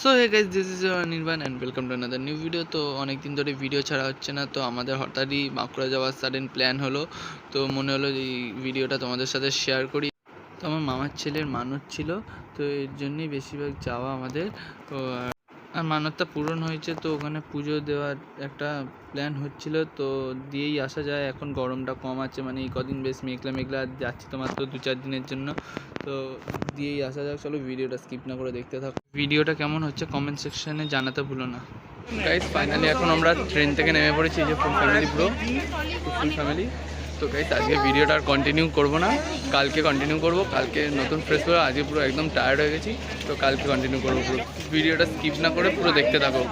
So hey guys this is Nirban and welcome to another new video তো অনেক দিন ধরে ভিডিও ছাড়া হচ্ছে না, তো আমাদের হঠাৎই বাঁকুড়া যাওয়ার সাডেন প্ল্যান হলো। তো মনে হলো এই ভিডিওটা তোমাদের সাথে শেয়ার করি। তো আমার মামার ছেলের মানত ছিল, তো এর জন্যই বেশিরভাগ যাওয়া আমাদের। আর- মানতটা পূরণ হয়েছে, তো ওখানে পুজো দেওয়ার একটা প্ল্যান হচ্ছিল। তো দিয়েই আসা যায়, এখন গরমটা কম আছে মানে এই কদিন বেশ মেঘলা মেঘলা যাচ্ছি তো মাত্র দু চার দিনের জন্য। তো দিয়েই আসা যাক, চলো ভিডিওটা স্কিপ না করে দেখতে থাকো। ভিডিওটা কেমন হচ্ছে কমেন্ট সেকশনে জানাতে ভুলো না। গাইজ ফাইনালি এখন আমরা ট্রেন থেকে নেমে পড়েছি, যে ফুল ফ্যামিলি পুরো ফুল ফ্যামিলি তো গাইজ আজকে ভিডিওটা আর কন্টিনিউ করব না। কালকে কন্টিনিউ করব, কালকে নতুন ফ্রেশ করে আজকে পুরো একদম টায়ার্ড হয়ে গেছি। তো কালকে কন্টিনিউ করব পুরো ভিডিওটা স্কিপ না করে পুরো দেখতে থাকো।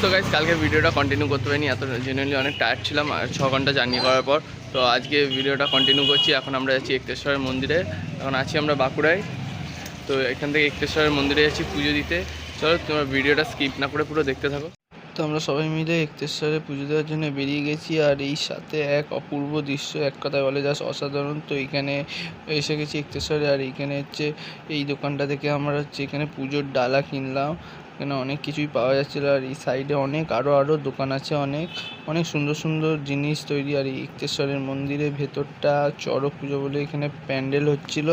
তো গাইজ কালকে ভিডিওটা কন্টিনিউ করতে পারিনি, এত জেনারেলি অনেক টায়ার্ড ছিলাম, আর ছ ঘণ্টা জার্নি করার পর। তো আজকে ভিডিওটা কন্টিনিউ করছি, এখন আমরা যাচ্ছি একটেশ্বরের মন্দিরে। এখন আছি আমরা বাঁকুড়ায়। তো এখান থেকে একটেশ্বরের মন্দিরে যাচ্ছি পুজো দিতে। চলো, তোমার ভিডিওটা স্কিপ না করে পুরো দেখতে থাকো। তো আমরা সবাই মিলে একতেশ্বরে পুজো দেওয়ার জন্য বেরিয়ে গেছি, আর এই সাথে এক অপূর্ব দৃশ্য এক কথায় বলে জাস্ট অসাধারণ। তো এখানে এসে গেছি একতেশ্বরে, আর এখানে হচ্ছে এই দোকানটা থেকে আমরা হচ্ছে এখানে পুজোর ডালা কিনলাম। এখানে অনেক কিছুই পাওয়া যাচ্ছিল আর এই সাইডে অনেক আরও আরও দোকান আছে অনেক। অনেক সুন্দর সুন্দর জিনিস তৈরি। আর ইক্তেশ্বরের মন্দিরের ভেতরটা চড়ক পুজো বলে এখানে প্যান্ডেল হচ্ছিল।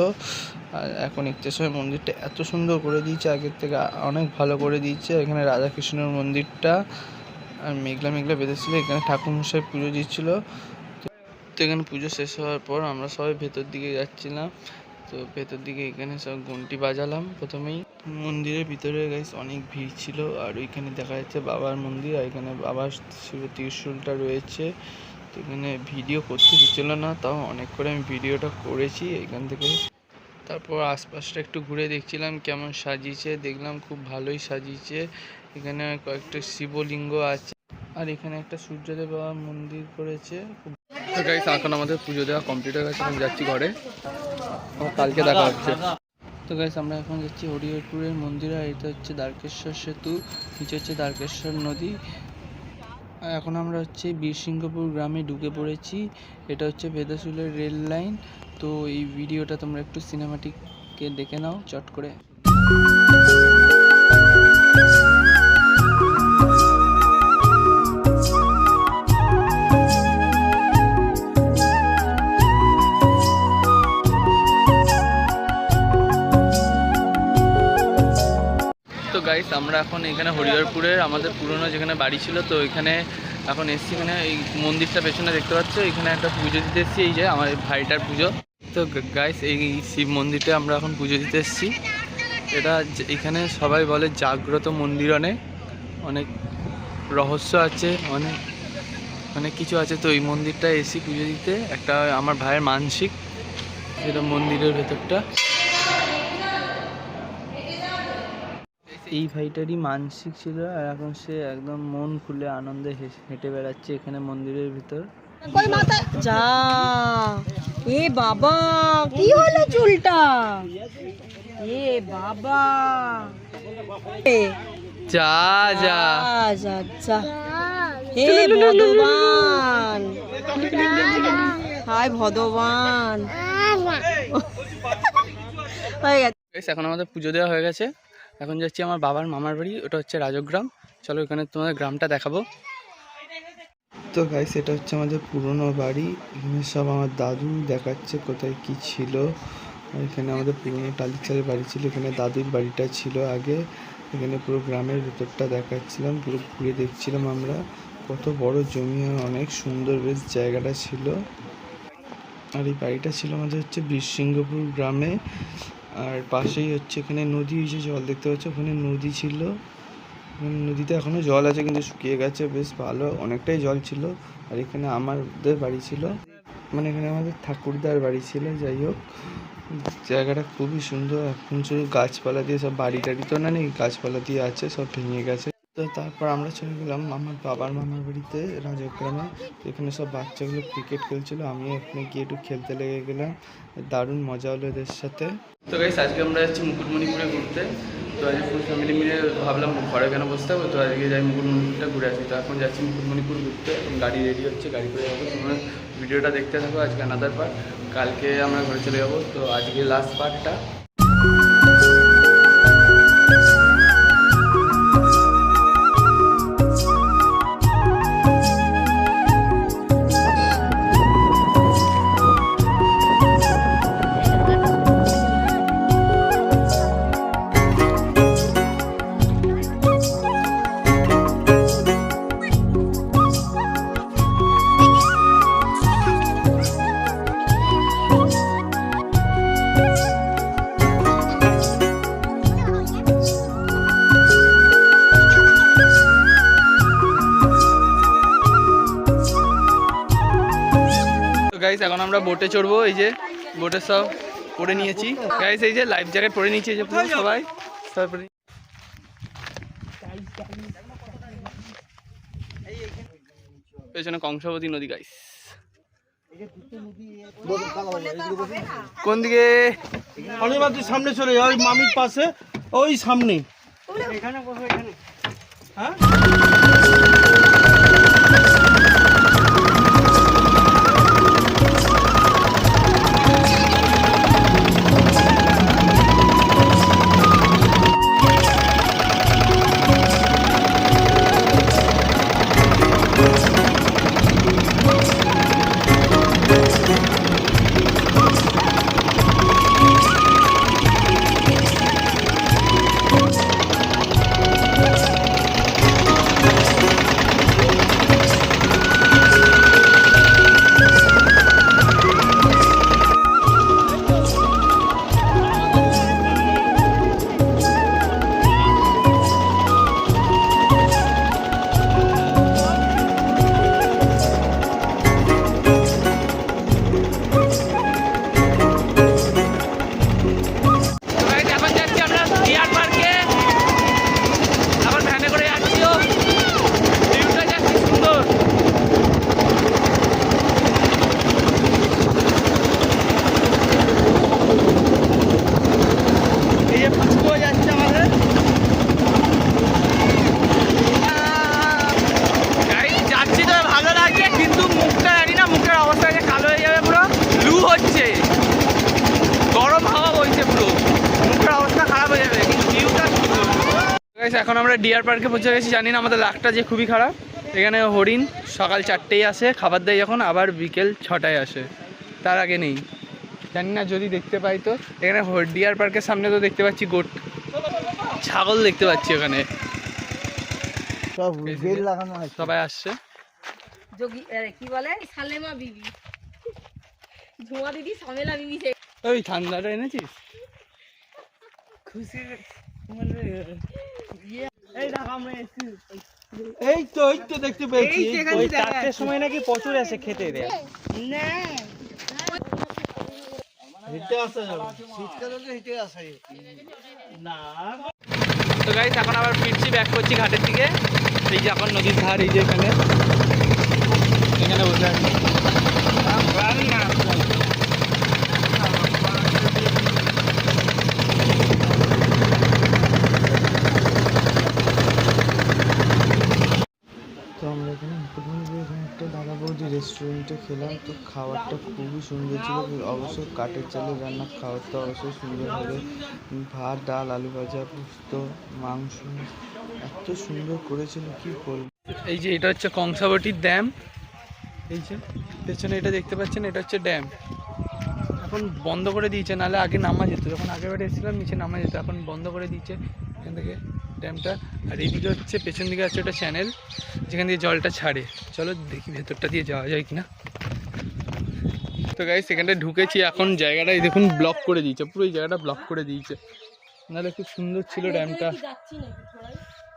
আর এখন ইক্তেশ্বরের মন্দিরটা এত সুন্দর করে দিয়েছে, আগের থেকে অনেক ভালো করে দিয়েছে। এখানে রাধাকৃষ্ণের মন্দিরটা আর মেঘলা মেঘলা বেঁধেছিল। এখানে ঠাকুর মশাই পুজো দিচ্ছিল তো এখানে পুজো শেষ হওয়ার পর আমরা সবাই ভেতর দিকে যাচ্ছিলাম। তো ভেতর দিকে এখানে সব ঘন্টি বাজালাম প্রথমেই। মন্দিরের ভিতরে গাইস অনেক ভিড় ছিল। আর ওইখানে দেখা যাচ্ছে বাবার মন্দির, আর এখানে বাবার ত্রিশূলটা রয়েছে। তো এখানে ভিডিও করতে দিচ্ছিল না, তাও অনেক করে আমি ভিডিওটা করেছি এখান থেকে। তারপর আশপাশটা একটু ঘুরে দেখছিলাম কেমন সাজিয়েছে, দেখলাম খুব ভালোই সাজিয়েছে। এখানে কয়েকটা শিবলিঙ্গ আছে। আর এখানে একটা সূর্যদেব বাবার মন্দির করেছে। এখন আমাদের পুজো দেওয়া কমপ্লিট হয়ে গেছে, এখন যাচ্ছি ঘরে। কালকে দেখা হচ্ছে। তো গাইস আমরা এখন যাচ্ছি হরিহরপুরের মন্দিরে, আর এটা হচ্ছে দ্বারকেশ্বর সেতু, নিচে হচ্ছে দ্বারকেশ্বর নদী। এখন আমরা হচ্ছে বীরসিংহপুর গ্রামে ঢুকে পড়েছি। এটা হচ্ছে বেদাসুলের রেল লাইন তো এই ভিডিওটা তোমরা একটু সিনেমাটিককে দেখে নাও, চট করে। গাইস আমরা এখন এখানে হরিহরপুরের আমাদের পুরনো যেখানে বাড়ি ছিল, তো এখানে এখন এসছি এখানে এই মন্দিরটা পেছনে দেখতে পাচ্ছ, এখানে একটা পুজো দিতে এসেছি, এই যে আমার ভাইটার পুজো। তো গাইস এই শিব মন্দিরটা আমরা এখন পুজো দিতে এসেছি। এটা এখানে সবাই বলে জাগ্রত মন্দির অনেক অনেক রহস্য আছে, অনেক অনেক কিছু আছে। তো এই মন্দিরটা এসি পুজো দিতে, একটা আমার ভাইয়ের মানসিক, যেটা মন্দিরের ভেতরটা। এই ভাইটারই মানসিক ছিল আর এখন সে একদম মন খুলে আনন্দে হেঁটে বেড়াচ্ছে এখানে মন্দিরের ভিতর। যা। এ বাবা কি হলো চুলটা? এ বাবা। যা যা। যা যা হে ভগবান। হায় ভগবান। হয়ে গেছে। এখন আমাদের পুজো দেওয়া হয়ে গেছে। এখন যাচ্ছি আমার বাবার মামার বাড়ি, ওটা হচ্ছে রাজগ্রাম। চলো এখানে তোমাদের গ্রামটা দেখাবো। তো গাইস সেটা হচ্ছে আমাদের পুরনো বাড়ি। এখানে সব আমার দাদু দেখাচ্ছে কোথায় কি ছিল। এখানে আমাদের পুরনো টালিচালের বাড়ি ছিল। এখানে দাদুর বাড়িটা ছিল আগে। এখানে পুরো গ্রামের ভেতরটা দেখাচ্ছিলাম, পুরো ঘুরে দেখছিলাম আমরা। কত বড় জমি আর অনেক সুন্দর বেশ জায়গাটা ছিল। আর এই বাড়িটা ছিল আমাদের হচ্ছে বীরসিংহপুর গ্রামে। আর পাশেই হচ্ছে এখানে নদী যে জল দেখতে পাচ্ছ, ওখানে নদী ছিল। নদীতে এখনও জল আছে, কিন্তু শুকিয়ে গেছে, বেশ ভালো। অনেকটাই জল ছিল। আর এখানে আমাদের বাড়ি ছিল। মানে এখানে আমাদের ঠাকুরদার বাড়ি ছিল, যাই হোক। জায়গাটা খুবই সুন্দর। এখন শুধু গাছপালা দিয়ে সব বাড়ি টাড়ি তো না নেই, গাছপালা দিয়ে আছে, সব ভেঙে গেছে। তো তারপর আমরা চলে গেলাম আমার বাবার মামার বাড়িতে, রাজগ্রামে। এখানে সব বাচ্চাগুলো ক্রিকেট খেলছিল আমি এখানে গিয়ে একটু খেলতে লেগে গেলাম। দারুণ মজা হলো এদের সাথে। তো গাইস আজকে আমরা যাচ্ছি মুকুটমণিপুরে ঘুরতে। তো আজকে ফুল ফ্যামিলি মিলে ভাবলাম ঘরে কেন বসতে হবে? তো আজকে যাই মুকুটমণিপুরটা ঘুরে আসি। তো এখন যাচ্ছি মুকুটমণিপুর ঘুরতে। গাড়ি রেডি হচ্ছে, গাড়ি করে যাব। তোমরা ভিডিওটা দেখতে থাকো, আজকে আনাদার পার্ট কালকে আমরা ঘরে চলে যাব। তো আজকে লাস্ট পার্টটা গাইস এখন আমরা বোটে চড়বো এই যে বোটে সব পরে নিয়েছি। গাইস এই যে লাইফ জ্যাকেট পরে নিয়েছি এই যে পুরো সবাই। তারপরে পেছনে কংসাবতী নদী গাইস কোন দিকে? অনিবার তুই সামনে চলে যা ওই মামির পাশে ওই সামনে। হ্যাঁ? এখন আমরা ডিয়ার পার্কে পৌঁছে গেছি। জানি না আমাদের লাকটা যে খুবই খারাপ। এখানে হরিণ সকাল চারটেই আসে খাবার দেয় যখন আবার বিকেল ছটায় আসে। তার আগে নেই। জানি না যদি দেখতে পাই তো। এখানে ডিয়ার পার্কের সামনে তো দেখতে পাচ্ছি গোট ছাগল দেখতে পাচ্ছি ওখানে। সব বেল লাগানো আছে। সবাই আসছে। কি বলে? সালেমা বিবি। ঝুমা দিদি সামেলা বিবি ওই ঠান্ডাটা এনেছিস? এই তো এই তো দেখতে পেয়েছি। ওই চারটের সময় নাকি প্রচুর আসে খেতে দেয়। হেঁটে আসা শীতকালে তো না। গাইস এখন আবার ফিরছি ব্যাক করছি ঘাটের দিকে। এই যে এখন নদীর ধার এই যে এখানে বসে আছি তো আমরা এখানে মুকুটমণিপুর এখানে একটা দাদা বৌদি রেস্টুরেন্টে খেলাম তো খাবারটা খুবই সুন্দর ছিল। অবশ্যই কাঠের চালে রান্না খাবারটা অবশ্যই সুন্দর হবে। ভাত, ডাল, আলু ভাজা, পোস্ত, মাংস এত সুন্দর করেছিল, কি বলব? এই যে এটা হচ্ছে কংসাবতীর ড্যাম। এই যে পেছনে এটা দেখতে পাচ্ছেন, এটা হচ্ছে ড্যাম। এখন বন্ধ করে দিয়েছে, নাহলে আগে নামা যেত। যখন আগের বারে এসেছিলাম, নিচে নামা যেত। এখন বন্ধ করে দিয়েছে এখান থেকে ড্যামটা। আর এইদিকে হচ্ছে, পেছন দিকে আছে একটা চ্যানেল যেখান দিয়ে জলটা ছাড়ে। চলো দেখি ভেতরটা দিয়ে যাওয়া যায় কিনা। তো গাই সেখানটায় ঢুকেছি এখন জায়গাটাই দেখুন ব্লক করে দিয়েছে পুরো এই জায়গাটা ব্লক করে দিয়েছে। নাহলে খুব সুন্দর ছিল ড্যামটা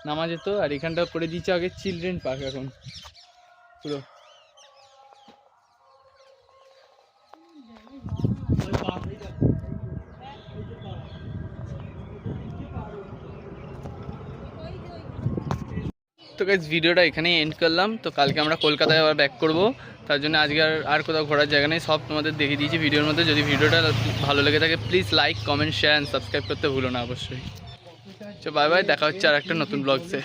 নামা যেত আর এখানটা করে দিয়েছে আগে চিলড্রেন পার্ক এখন। পুরো তো গাইজ ভিডিওটা এখানেই এন্ড করলাম। তো কালকে আমরা কলকাতায় আবার ব্যাক করব। তার জন্য আজকে আর আর কোথাও ঘোরার জায়গা নেই, সব তোমাদের দেখিয়ে দিয়েছি ভিডিওর মধ্যে। যদি ভিডিওটা ভালো লেগে থাকে please like comment share and subscribe করতে ভুলো না অবশ্যই। তো বাই বাই দেখা হচ্ছে আর একটা নতুন ব্লগসে